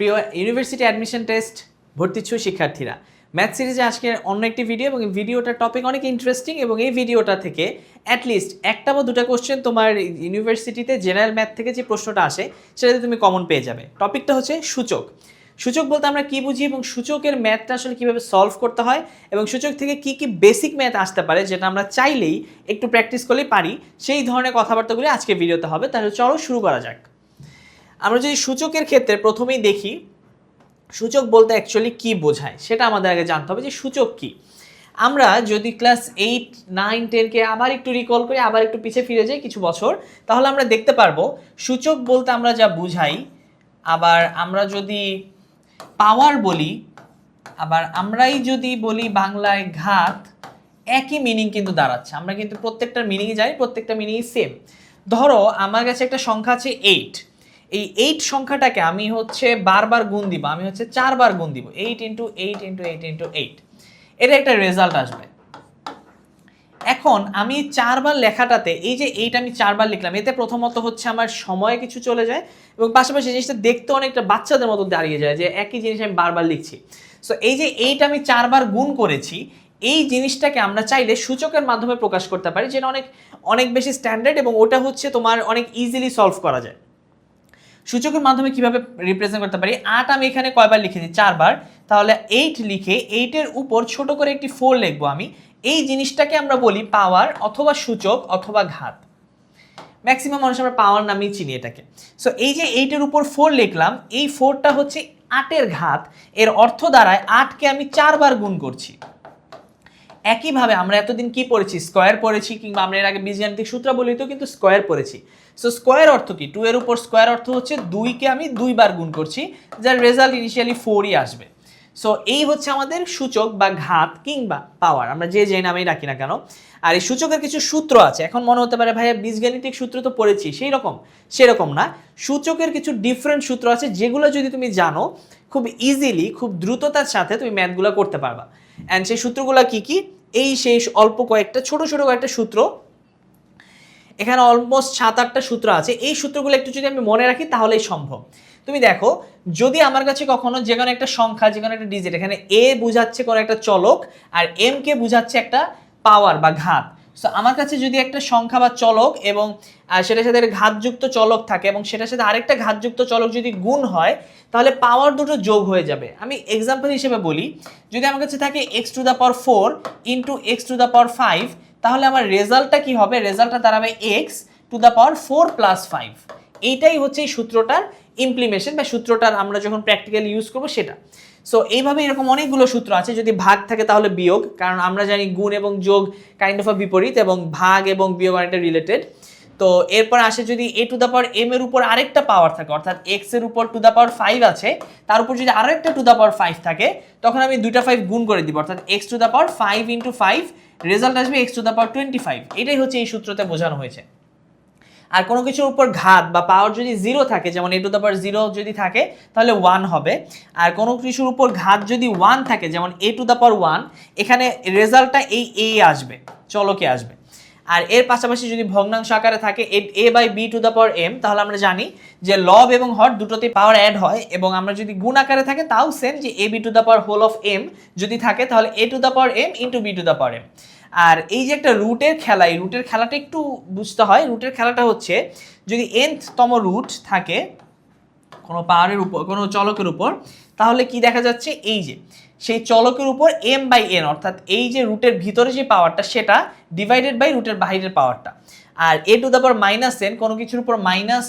প্রিয় university admission test ভর্তিচ্ছু শিক্ষার্থীরা। Math সিরিজে আজকের অন্য একটি ভিডিও এবং ভিডিওটার টপিক অনেক ইন্টারেস্টিং এবং এই ভিডিওটা থেকে অ্যাটলিস্ট একটা বা দুটো কোশ্চেন তোমার ইউনিভার্সিটিতে জেনারেল ম্যাথ থেকে যে প্রশ্নটা আসে, সেটাতে তুমি কমন পেয়ে যাবে। টপিকটা হচ্ছে সূচক। সূচক বলতে আমরা কি বুঝি এবং সূচকের ম্যাথটা আসলে কীভাবে সলভ করতে হয় এবং সূচক থেকে কি কি বেসিক ম্যাথ আসতে পারে যেটা আমরা চাইলেই একটু প্র্যাকটিস করলেই পারি, সেই ধরনের কথাবার্তাগুলি আজকে ভিডিওতে হবে। তাহলে চলো শুরু করা যাক। আমরা যদি সূচকের ক্ষেত্রে প্রথমেই দেখি, সূচক বলতে অ্যাকচুয়ালি কি বোঝায়? সেটা আমাদের আগে জানতে হবে যে সূচক কি। আমরা যদি ক্লাস এইট নাইন টেনকে আবার একটু রিকল করি আবার একটু পিছিয়ে ফিরে যাই কিছু বছর, তাহলে আমরা দেখতে পারব সূচক বলতে আমরা যা বুঝাই, আবার আমরা যদি পাওয়ার বলি, আবার আমরাই যদি বলি বাংলায় ঘাত, একই মিনিং কিন্তু দাঁড়াচ্ছে। আমরা কিন্তু প্রত্যেকটার মিনিংই জানি, প্রত্যেকটা মিনিংই সেম ধরো, আমার কাছে একটা সংখ্যা আছে এইট এই এইট সংখ্যাটাকে আমি হচ্ছে বারবার গুণ দিব, আমি হচ্ছে চারবার গুণ দিব eight into eight into eight into eight এটা একটা রেজাল্ট আসবে। এখন আমি চারবার লেখাটাতে, এই যে এইটা আমি চারবার লিখলাম, এতে প্রথমত হচ্ছে আমার সময় কিছু চলে যায় এবং পাশাপাশি জিনিসটা দেখতে অনেকটা বাচ্চাদের মতো দাঁড়িয়ে যায় যে একই জিনিস আমি বারবার লিখছি। সো এই যে এইটা আমি চারবার গুণ করেছি, এই জিনিসটাকে আমরা চাইলে সূচকের মাধ্যমে প্রকাশ করতে পারি, যেটা অনেক অনেক বেশি স্ট্যান্ডার্ড এবং ওটা হচ্ছে তোমার অনেক ইজিলি সলভ করা যায়। সূচকের মাধ্যমে কীভাবে রিপ্রেজেন্ট করতে পারি? আট আমি এখানে কয়বার লিখেছি চারবার। তাহলে এইট লিখে এইটের উপর ছোট করে একটি ফোর লিখব আমি। এই জিনিসটাকে আমরা বলি পাওয়ার অথবা সূচক অথবা ঘাত। ম্যাক্সিমাম মানুষ আমরা পাওয়ার নামেই চিনি এটাকে। সো এই যে এইটের উপর ফোর লিখলাম, এই ফোরটা হচ্ছে আটের ঘাত। এর অর্থ দ্বারায় আটকে আমি চারবার গুণ করছি। একইভাবে আমরা এতদিন কি পড়েছি? স্কোয়ার পড়েছি কিংবা আমরা এর আগে বীজগাণিতিক সূত্রাবলিতেও কিন্তু স্কোয়ার পড়েছি। সো স্কোয়ার অর্থ কি? টু এর উপর স্কোয়ার অর্থ হচ্ছে দুইকে আমি দুইবার গুণ করছি, যার রেজাল্ট ইনিশিয়ালি ফোরই আসবে। সো এই হচ্ছে আমাদের সূচক বা ঘাত কিংবা পাওয়ার আমরা যে যে নামেই রাখি না কেন, আর এই সূচকের কিছু সূত্র আছে। এখন মনে হতে পারে, ভাইয়া, বীজগাণিতিক সূত্র তো পড়েছি, সেই রকম? সেরকম না। সূচকের কিছু ডিফারেন্ট সূত্র আছে, যেগুলো যদি তুমি জানো, খুব ইজিলি খুব দ্রুততার সাথে তুমি ম্যাথগুলো করতে পারবা। অ্যান্ড সেই সূত্রগুলো কী কি? এই শেষ অল্প কয়েকটা, ছোট ছোট কয়েকটা সূত্র। এখানে অলমোস্ট সাত, আটটা সূত্র আছে। এই সূত্রগুলো একটু যদি আমি মনে রাখি, তাহলেই সম্ভব। তুমি দেখো, যদি আমার কাছে কখনো যে কোনো একটা সংখ্যা, যে কোনো একটা ডিজিট এখানে এ বুঝাচ্ছে কোনো একটা চলক, আর এম কে বুঝাচ্ছে একটা পাওয়ার বা ঘাত। সো আমার কাছে যদি একটা সংখ্যা বা চলক এবং সেটার সাথে ঘাতযুক্ত চলক থাকে এবং সেটার সাথে আরেকটা ঘাতযুক্ত চলক যদি গুণ হয়, তাহলে পাওয়ার দুটো যোগ হয়ে যাবে। আমি এক্সাম্পল হিসেবে বলি, যদি আমার কাছে থাকে X to the power four into X to the power five তাহলে আমার রেজাল্টটা কি হবে? রেজাল্টটা দাঁড়াবে X to the power four plus five এইটাই হচ্ছে এই সূত্রটার ইমপ্লিমেশন বা সূত্রটার আমরা যখন প্র্যাকটিক্যালি ইউজ করব সেটা। সো এইভাবে এরকম অনেকগুলো সূত্র আছে, যদি ভাগ থাকে তাহলে বিয়োগ, কারণ আমরা জানি গুণ এবং যোগ কাইন্ড অফ বিপরীত এবং ভাগ এবং বিয়োগ অনেকটা রিলেটেড তো এরপর আসে যদি A to the power M এর উপর আরেকটা পাওয়ার থাকে, অর্থাৎ এক্সের উপর টু দ্য পাওয়ার ফাইভ আছে, তার উপর যদি আরও একটা টু দ্য পাওয়ার ফাইভ থাকে, তখন আমি দুইটা ফাইভ গুণ করে দিব, অর্থাৎ X to the power five into five result আসবে X to the power twenty five এটাই হচ্ছে এই সূত্রতে বোঝানো হয়েছে। আর কোনো কিছুর উপর ঘাত বা পাওয়ার যদি জিরো থাকে, যেমন A to the power zero যদি থাকে, তাহলে ওয়ান হবে। আর কোনো কিছুর উপর ঘাত যদি ওয়ান থাকে, যেমন A to the power one এখানে রেজাল্টটা এই এ আসবে, চলকে আসবে। আর এর পাশাপাশি যদি ভগ্নাংশ আকারে থাকে, A by B to the power M তাহলে আমরা জানি যে লব এবং হট দুটোতে পাওয়ার অ্যাড হয়, এবং আমরা যদি গুণ আকারে থাকে, তাও সেম যে A B to the power whole of M যদি থাকে, তাহলে A to the power M into B to the power M আর এই যে একটা রুটের খেলা, এই রুটের খেলাটা একটু বুঝতে হয়। রুটের খেলাটা হচ্ছে, যদি তম রুট থাকে, কোনো পাহাড়ের উপর, কোনো চলকের উপর, তাহলে কি দেখা যাচ্ছে? এই যে, সেই চলকের উপর এম বাই এন অর্থাৎ এই যে রুটের ভিতরে যে পাওয়ারটা সেটা ডিভাইডেড বাই রুটের বাইরের পাওয়ারটা আর A to the minus N কোনো কিছুর উপর মাইনাস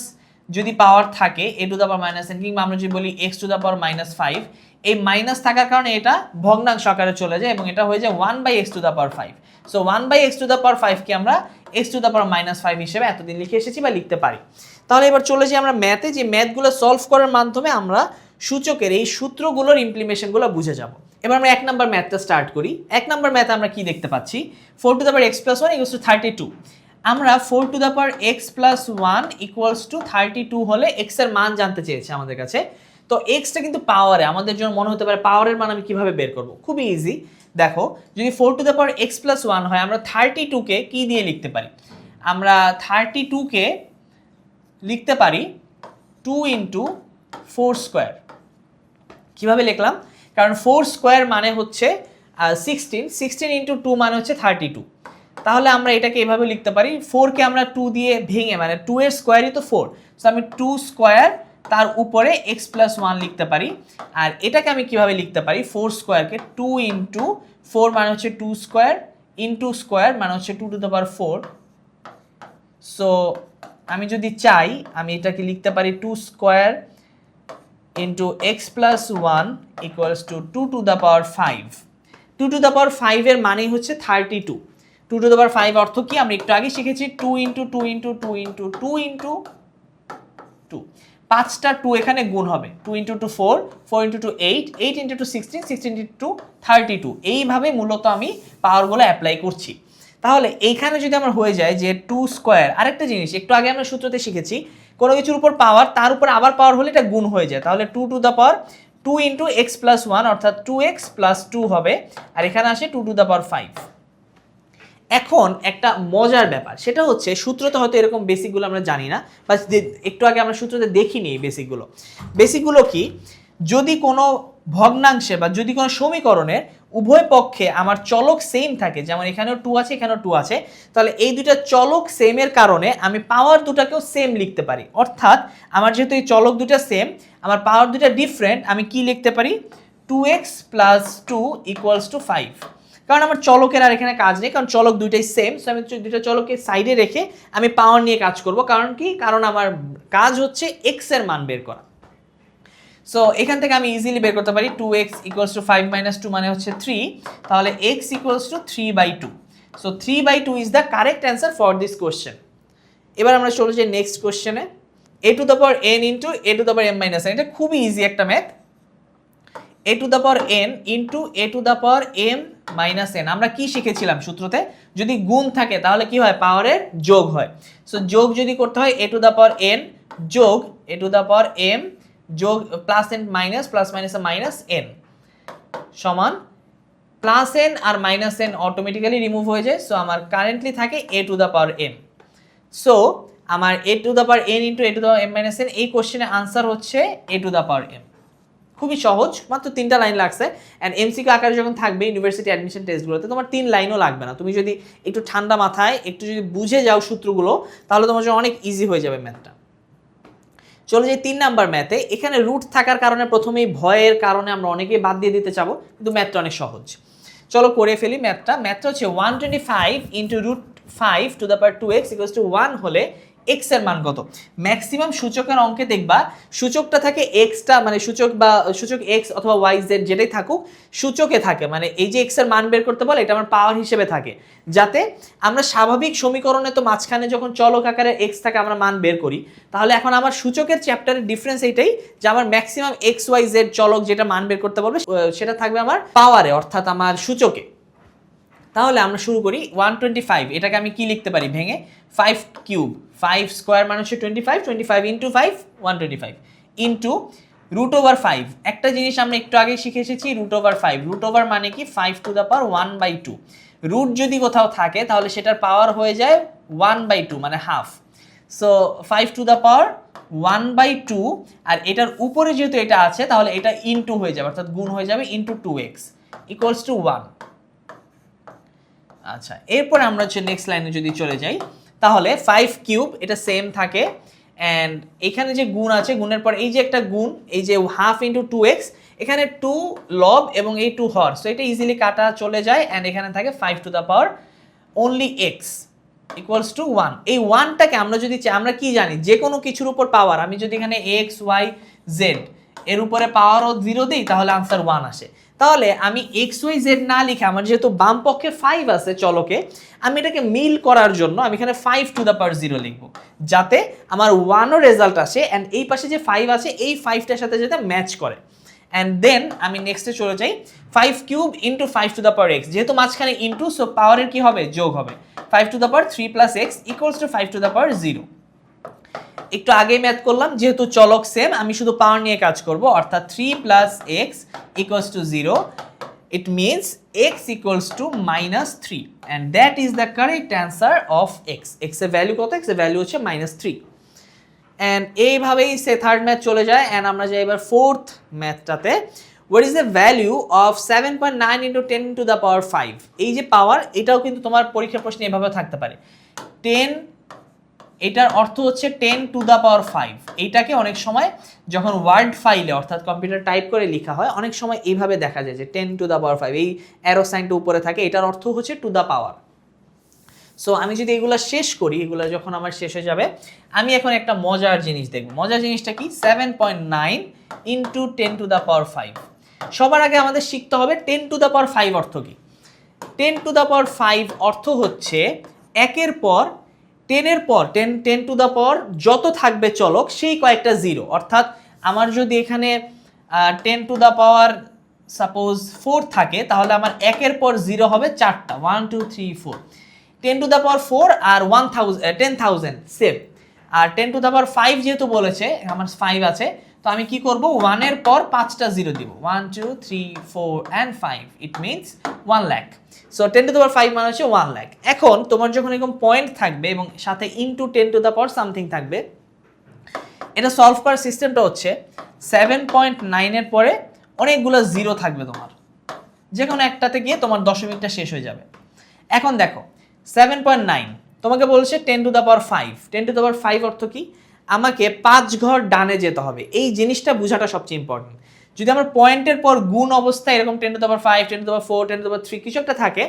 যদি পাওয়ার থাকে A to the minus N কিংবা আমরা যদি বলি X to power minus five এই মাইনাস থাকার কারণে এটা ভগ্নাংশ আকারে চলে যায় এবং এটা হয়ে যায় one by X to the power five so one by X to the power ফাইভকে আমরা X to the power minus five হিসেবে এতদিন লিখে এসেছি বা লিখতে পারি। তাহলে এবার চলে যাই আমরা ম্যাথে যে ম্যাথগুলো সলভ করার মাধ্যমে আমরা সূচকের এই সূত্রগুলোর ইমপ্লিমেশনগুলো বুঝে যাব। এবার আমরা এক নম্বর ম্যাথটা স্টার্ট করি। এক নম্বর ম্যাথে আমরা কি দেখতে পাচ্ছি? Four to the power X plus one equals to thirty two আমরা four to the power X plus one equals to thirty two হলে এক্সের মান জানতে চেয়েছে আমাদের কাছে। তো এক্সটা কিন্তু পাওয়ারে আমাদের জন্য মনে হতে পারে পাওয়ারের মান আমি কীভাবে বের করব? খুবই ইজি দেখো, যদি four to the power X plus one হয়, আমরা থার্টি টুকে কী দিয়ে লিখতে পারি? আমরা থার্টি টুকে লিখতে পারি টু ইন্টু ফোর স্কোয়ার কীভাবে লিখলাম? কারণ ফোর স্কোয়ার মানে হচ্ছে সিক্সটিন সিক্সটিন ইন্টু টু মানে হচ্ছে থার্টি টু তাহলে আমরা এটাকে এভাবে লিখতে পারি ফোরকে আমরা টু দিয়ে ভেঙে মানে টু এর স্কোয়ারই তো ফোর সো আমি টু স্কোয়ার তার উপরে এক্স প্লাস ওয়ান লিখতে পারি। আর এটাকে আমি কীভাবে লিখতে পারি? ফোর স্কোয়ারকে টু ইন্টু ফোর মানে হচ্ছে টু স্কোয়ার ইন্টু স্কোয়ার মানে হচ্ছে two to the power four so আমি যদি চাই, আমি এটাকে লিখতে পারি two square into X plus one equals to two to the power five two to the power ফাইভের মানে হচ্ছে thirty two two to the power five অর্থ কি? আমরা একটু আগে শিখেছি two into two into two into two into two পাঁচটা টু এখানে গুণ হবে। Two into two four four into two eight eight into two sixteen sixteen into two thirty two এইভাবে মূলত আমি পাওয়ারগুলো অ্যাপ্লাই করছি। তাহলে এইখানে যদি আমার হয়ে যায় যে টু স্কোয়ার আরেকটা জিনিস, একটু আগে আমরা সূত্রতে শিখেছি, কোনো কিছুর উপর পাওয়ার তার উপর আবার পাওয়ার হলে এটা গুণ হয়ে যায়। তাহলে two to the power two into X plus one অর্থাৎ টু এক্স প্লাস টু হবে। আর এখানে আসে two to the power five এখন একটা মজার ব্যাপার, সেটা হচ্ছে সূত্রতে হয়তো এরকম বেসিকগুলো আমরা জানি না বা একটু আগে আমরা সূত্রতে দেখিনি এই বেসিকগুলো বেসিকগুলো কি, যদি কোনো ভগ্নাংশে বা যদি কোনো সমীকরণের উভয় পক্ষে আমার চলক সেম থাকে, যেমন এখানেও টু আছে, এখানেও টু আছে, তাহলে এই দুইটা চলক সেমের কারণে আমি পাওয়ার দুটাকেও সেম লিখতে পারি। অর্থাৎ আমার যেহেতু এই চলক দুটা সেম আমার পাওয়ার দুটা ডিফারেন্ট আমি কি লিখতে পারি? Two X plus two equals to five কারণ আমার চলকের আর এখানে কাজ নেই, কারণ চলক দুইটাই সেম সো আমি দুইটা চলককে সাইডে রেখে আমি পাওয়ার নিয়ে কাজ করব। কারণ কি? কারণ আমার কাজ হচ্ছে এক্সের মান বের করা। সো এখান থেকে আমি ইজিলি বের করতে পারি two X equals to five minus two মানে হচ্ছে থ্রি তাহলে X equals to three by two so three by two is the correct answer for this question এবার আমরা চলে যাই নেক্সট কোশ্চেনে A to the power N into A to the power M minus এটা খুবই easy একটা math A to the power N into A to the power M minus N আমরা কি শিখেছিলাম সূত্রতে? যদি গুণ থাকে, তাহলে কি হয়? পাওয়ারের যোগ হয়। সো যোগ যদি করতে হয় A to the power N যোগ A to the power M যোগ plus N minus plus minus minus N সমান প্লাস এন আর মাইনাস এন অটোমেটিক্যালি রিমুভ হয়ে যায়। সো আমার কারেন্টলি থাকে A to the power M so আমার A to the power N into A to the M minus N এই কোশ্চেনের answer হচ্ছে A to the power M খুবই সহজ, মাত্র তিনটা লাইন লাগছে। অ্যান্ড এমসিকিউ আকারে যখন থাকবে ইউনিভার্সিটি অ্যাডমিশন টেস্টগুলোতে তোমার তিন লাইনও লাগবে না। তুমি যদি একটু ঠান্ডা মাথায়, একটু যদি বুঝে যাও সূত্রগুলো, তাহলে তোমার জন্য অনেক ইজি হয়ে যাবে ম্যাথটা চলো যে তিন নাম্বার ম্যাথে এখানে রুট থাকার কারণে প্রথমেই ভয়ের কারণে আমরা অনেকেই বাদ দিয়ে দিতে চাবো, কিন্তু ম্যাথটা অনেক সহজ। চলো করে ফেলি ম্যাথটা ম্যাথটা হচ্ছে one twenty five into root five to the power two X equals to one হলে এক্সের মান কত? ম্যাক্সিমাম সূচকের অঙ্কে দেখবা, সূচকটা থাকে এক্সটা মানে সূচক বা সূচক এক্স অথবা ওয়াই জেড যেটাই থাকুক, সূচকে থাকে। মানে এই যে এক্সের মান বের করতে বলে, এটা আমার পাওয়ার হিসেবে থাকে। যাতে আমরা স্বাভাবিক সমীকরণে তো মাঝখানে যখন চলক আকারে এক্স থাকে, আমরা মান বের করি। তাহলে এখন আমার সূচকের চ্যাপ্টারের ডিফারেন্স এইটাই যে আমার ম্যাক্সিমাম এক্স ওয়াই জেড চলক যেটা মান বের করতে পারবে সেটা থাকবে আমার পাওয়ারে অর্থাৎ আমার সূচকে। তাহলে আমরা শুরু করি ওয়ান টোয়েন্টি ফাইভ এটাকে আমি কি লিখতে পারি? ভেঙে ফাইভ কিউব ফাইভ স্কোয়ার মানে হচ্ছে twenty five twenty five into five one twenty five into root over five একটা জিনিস আমরা একটু আগে শিখে এসেছি root over five root over মানে কি? Five to the power one by two root যদি কোথাও থাকে, তাহলে সেটার পাওয়ার হয়ে যায় ওয়ান বাই টু মানে half so five to the power one by two আর এটার উপরে যেহেতু এটা আছে, তাহলে এটা ইনটু হয়ে যাবে, অর্থাৎ গুণ হয়ে যাবে into two x equals to one আচ্ছা এরপর আমরা হচ্ছে নেক্সট লাইনে যদি চলে যাই তাহলে ফাইভ কিউব এটা সেম থাকে অ্যান্ড এখানে যে গুণ আছে, গুণের পর এই যে একটা গুণ, এই যে হাফ ইন্টু টু এক্স এখানে টু লব এবং এই টু হর সো এটা ইজিলি কাটা চলে যায় অ্যান্ড এখানে থাকে five to the power only x equals to one এই ওয়ানটাকে আমরা যদি চাই আমরা কি জানি? যে কোনো কিছুর উপর পাওয়ার আমি যদি এখানে এক্স ওয়াই জেড এর উপরে পাওয়ারও জিরো দিই, তাহলে আনসার ওয়ান আসে। তাহলে আমি এক্স ওয়াই জেড না লিখে আমার যেহেতু বাম পক্ষে ফাইভ আছে চলকে, আমি এটাকে মিল করার জন্য আমি এখানে five to the power zero লিখব। যাতে আমার ওয়ানও রেজাল্ট আসে অ্যান্ড এই পাশে যে ফাইভ আছে, এই ফাইভটার সাথে যাতে ম্যাচ করে। অ্যান্ড দেন আমি নেক্সটে চলে যাই five cube into five to the power x যেহেতু মাঝখানে ইন্টু সো পাওয়ারের কি হবে? যোগ হবে। Five to the power three plus x equals to five to the power zero একটু আগে ম্যাথ করলাম, যেহেতু চলক সেম আমি শুধু পাওয়ার নিয়ে কাজ করব, অর্থাৎ three plus x equals to zero it means x equals to minus three and that is the correct answer of x এক্সের ভ্যালু কত? এক্সের ভ্যালু হচ্ছে মাইনাস থ্রি অ্যান্ড এইভাবেই সে থার্ড ম্যাথ চলে যায় অ্যান্ড আমরা যাই এবার fourth ম্যাথটাতে what is the value of seven point nine into ten to the power five এই যে পাওয়ার এটাও কিন্তু তোমার পরীক্ষা প্রশ্নে এভাবে থাকতে পারে। টেন এটার অর্থ হচ্ছে ten to the power five এইটাকে অনেক সময় যখন ওয়ার্ড ফাইলে অর্থাৎ কম্পিউটার টাইপ করে লেখা হয়, অনেক সময় এইভাবে দেখা যায় যে ten to the power five এই অ্যারো সাইনটা উপরে থাকে, এটার অর্থ হচ্ছে টু দ্য পাওয়ার সো আমি যদি এগুলো শেষ করি, এগুলো যখন আমার শেষ হয়ে যাবে, আমি এখন একটা মজার জিনিস দেখব। মজার জিনিসটা কি? Seven point nine into ten to the power five সবার আগে আমাদের শিখতে হবে ten to the power five অর্থ কি? Ten to the power five অর্থ হচ্ছে একের পর টেনের পর টেন টেন টু দ্য পর যত থাকবে চলক, সেই কয়েকটা জিরো অর্থাৎ আমার যদি এখানে ten to the power suppose four থাকে, তাহলে আমার একের পর জিরো হবে চারটা। One two three four ten to the power four R one thousand ten thousand সেভ আর ten to the power five যেহেতু বলেছে, আমার ফাইভ আছে তো আমি কি করব? ওয়ানের পর পাঁচটা জিরো দিব। One two three four and five it means one lakh so ten to the power five মানে হচ্ছে ওয়ান ল্যাক এখন তোমার যখন এরকম পয়েন্ট থাকবে এবং সাথে into ten to the power something থাকবে, এটা সলভ করার সিস্টেমটা হচ্ছে সেভেন পয়েন্ট নাইনের পরে অনেকগুলো জিরো থাকবে তোমার। যে কোনো একটাতে গিয়ে তোমার দশমিকটা শেষ হয়ে যাবে। এখন দেখো সেভেন পয়েন্ট নাইন তোমাকে বলছে ten to the power five ten to the power five অর্থ কি? আমাকে পাঁচ ঘর ডানে যেতে হবে। এই জিনিসটা বোঝাটা সবচেয়ে ইম্পর্টেন্ট যদি আমার পয়েন্টের পর গুণ অবস্থায় এরকম ten to power five ten to power four ten to power three কিছু একটা থাকে,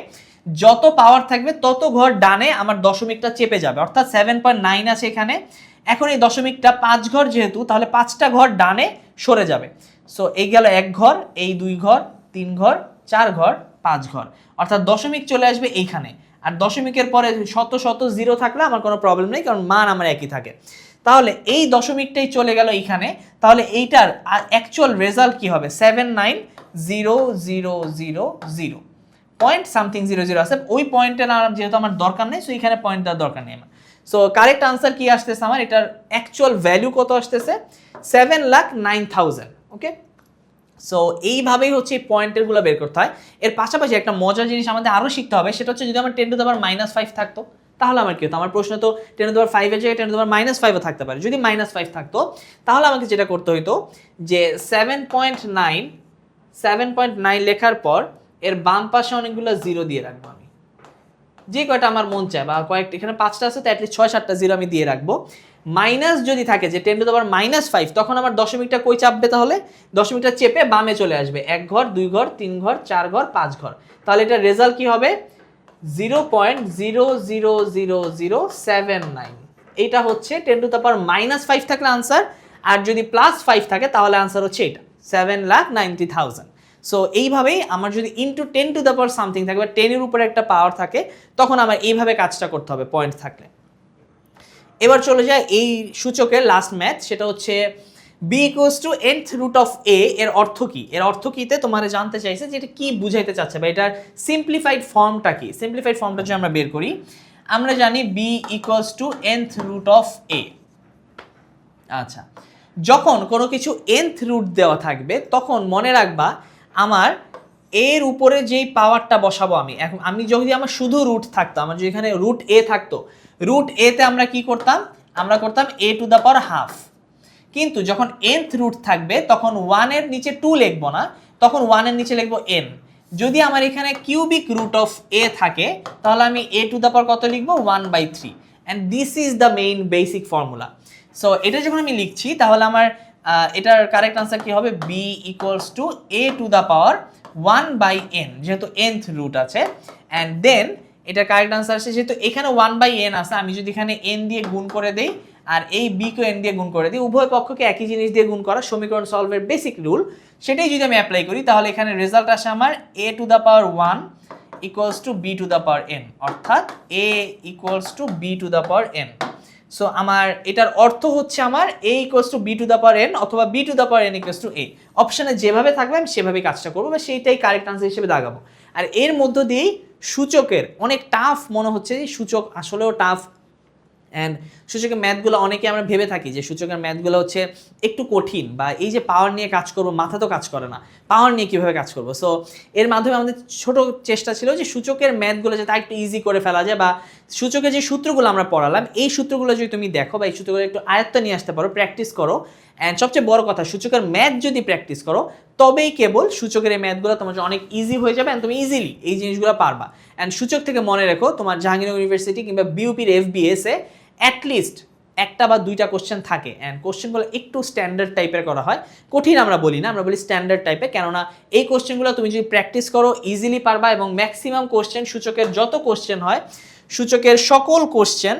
যত পাওয়ার থাকবে তত ঘর ডানে আমার দশমিকটা চেপে যাবে। অর্থাৎ সেভেন পয়েন্ট নাইন আছে এখানে। এখন এই দশমিকটা পাঁচ ঘর যেহেতু, তাহলে পাঁচটা ঘর ডানে সরে যাবে। সো এই গেল এক ঘর, এই দুই ঘর, তিন ঘর, চার ঘর, পাঁচ ঘর। অর্থাৎ দশমিক চলে আসবে এইখানে। আর দশমিকের পরে শত শত জিরো থাকলে আমার কোনো প্রবলেম নেই, কারণ মান আমার একই থাকে। তাহলে এই দশমিকটাই চলে গেল এইখানে। তাহলে এইটার অ্যাকচুয়াল রেজাল্ট কি হবে? Seven nine zero zero zero zero point something zero zero আছে। ওই পয়েন্টের আর যেহেতু আমার দরকার নেই সো এখানে পয়েন্ট দেওয়ার দরকার নেই আমার। সো কারেক্ট আনসার কি আসতেছে আমার? এটার অ্যাকচুয়াল ভ্যালু কত আসতেছে? Seven lakh nine thousand okay so এইভাবেই হচ্ছে এই পয়েন্টেরগুলো বের করতে হয়। এর পাশাপাশি একটা মজার জিনিস আমাদের আরও শিখতে হবে, সেটা হচ্ছে যদি আমার টেন টু দেওয়ার মাইনাস ফাইভ থাকতো তাহলে আমার কি হতো? আমার প্রশ্ন তো টেন টু দেওয়ার ফাইভের জায়গায় টেন টু দেওয়ার মাইনাস ফাইভও থাকতে পারে। যদি মাইনাস ফাইভ থাকতো, তাহলে আমাকে যেটা করতে হতো যে seven point nine seven point nine লেখার পর এর বাম পাশে অনেকগুলো জিরো দিয়ে রাখব আমি। যে কয়টা আমার মন চায় বা কয়েকটা, এখানে পাঁচটা আছে, তো অ্যাটলিস্ট ছয়, সাতটা জিরো আমি দিয়ে রাখব। মাইনাস যদি থাকে যে টেন টু দেওয়ার মাইনাস ফাইভ তখন আমার দশমিকটা কই চাপবে তাহলে? দশমিকটা চেপে বামে চলে আসবে। এক ঘর, দুই ঘর, তিন ঘর, চার ঘর, পাঁচ ঘর। তাহলে এটার রেজাল্ট কি হবে? Zero point zero zero zero zero seven nine. এইটা হচ্ছে ten to the power minus five থাকলে আনসার আর যদি প্লাস ফাইভ থাকে তাহলে আনসার হচ্ছে এটা seven lakh ninety thousand so এইভাবেই আমার যদি into ten to the power something থাকে বা টেনের উপরে একটা পাওয়ার থাকে, তখন আমার এইভাবে কাজটা করতে হবে পয়েন্ট থাকলে। এবার চলে যায় এই সূচকের লাস্ট ম্যাথ সেটা হচ্ছে B equals to nth root of A এর অর্থ কি? এর অর্থ কিতে তোমার জানতে চাইছে যে এটা কি বুঝাইতে চাচ্ছে বা এটার সিম্পলিফাইড ফর্মটা কি? সিম্পলিফাইড ফর্মটা যদি আমরা বের করি, আমরা জানি B equals to nth root of A আচ্ছা যখন কোনো কিছু এনথ রুট দেওয়া থাকবে, তখন মনে রাখবা আমার এর উপরে যেই পাওয়ারটা বসাবো আমি, এখন আমি যদি আমার শুধু রুট থাকতো, আমার যদি এখানে রুট এ থাকতো রুট এতে আমরা কি করতাম? আমরা করতাম A to the power half কিন্তু যখন এনথ রুট থাকবে, তখন ওয়ানের নিচে টু লিখব না, তখন ওয়ানের নিচে লিখব এন যদি আমার এখানে কিউবিক রুট অফ এ থাকে, তাহলে আমি এ টু দ্য পাওয়ার কত লিখব? One by three and this is the main basic formula so এটা যখন আমি লিখছি, তাহলে আমার এটার কারেক্ট আনসার কি হবে? B equals to A to the power one by N যেহেতু এনথ রুট আছে। অ্যান্ড দেন এটা কারেক্ট আনসার আসছে যেহেতু এখানে ওয়ান বাই এন আছে, আমি যদি এখানে এন দিয়ে গুণ করে দেই আর এই বি কে এন দিয়ে গুণ করে দিই। উভয় পক্ষকে একই জিনিস দিয়ে গুণ করা সমীকরণ সলভের বেসিক রুল সেটাই যদি আমি অ্যাপ্লাই করি, তাহলে এখানে রেজাল্ট আসে আমার A to the power one equals to B to the power N অর্থাৎ A equals to B to the power N so আমার, এটার অর্থ হচ্ছে আমার A equals to B to the power N অথবা B to the power N equals to A অপশানে যেভাবে থাকবে, আমি সেভাবেই কাজটা করব বা সেইটাই কারেক্ট আনসার হিসেবে দাগাবো। আর এর মধ্য দিয়েই সূচকের, অনেক টাফ মনে হচ্ছে যে সূচক আসলেও টাফ অ্যান্ড সূচকের ম্যাথগুলো অনেকে আমরা ভেবে থাকি যে সূচকের ম্যাথগুলো হচ্ছে একটু কঠিন বা এই যে পাওয়ার নিয়ে কাজ করব, মাথা তো কাজ করে না। পাওয়ার নিয়ে কীভাবে কাজ করব? সো এর মাধ্যমে আমাদের ছোট চেষ্টা ছিল যে সূচকের ম্যাথগুলো যাতে একটু ইজি করে ফেলা যায় বা সূচকের যে সূত্রগুলো আমরা পড়ালাম, এই সূত্রগুলো যদি তুমি দেখো বা এই সূত্রগুলো একটু আয়ত্ত নিয়ে আসতে পারো প্র্যাকটিস করো। অ্যান্ড সবচেয়ে বড় কথা, সূচকের ম্যাথ যদি প্র্যাকটিস করো, তবেই কেবল সূচকের এই ম্যাথগুলো তোমার অনেক ইজি হয়ে যাবে অ্যান্ড তুমি ইজিলি এই জিনিসগুলো পারবা। অ্যান্ড সূচক থেকে মনে রেখো, তোমার জাহাঙ্গীরনগর ইউনিভার্সিটি কিংবা বিউপির এফবিএস অ্যাটলিস্ট একটা বা দুইটা কোশ্চেন থাকে। অ্যান্ড কোশ্চেনগুলো একটু স্ট্যান্ডার্ড টাইপের করা হয়। কঠিন আমরা বলি না, আমরা বলি স্ট্যান্ডার্ড টাইপের কেননা এই কোশ্চেনগুলো তুমি যদি প্র্যাকটিস করো ইজিলি পারবা এবং ম্যাক্সিমাম কোশ্চেন সূচকের যত কোশ্চেন হয়, সূচকের সকল কোশ্চেন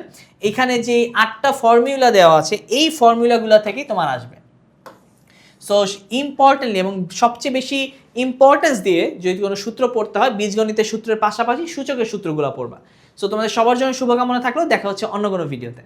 এখানে যে আটটা ফর্মুলা দেওয়া আছে, এই ফর্মুলাগুলো থেকেই তোমার আসবে। সো ইম্পর্টেন্টলি এবং সবচেয়ে বেশি ইম্পর্টেন্স দিয়ে যদি কোনো সূত্র পড়তে হয়, বীজগণিতের সূত্রের পাশাপাশি সূচকের সূত্রগুলো পড়বা। সো তোমাদের সবার জন্য শুভকামনা থাকল। দেখা হচ্ছে অন্য কোনো ভিডিওতে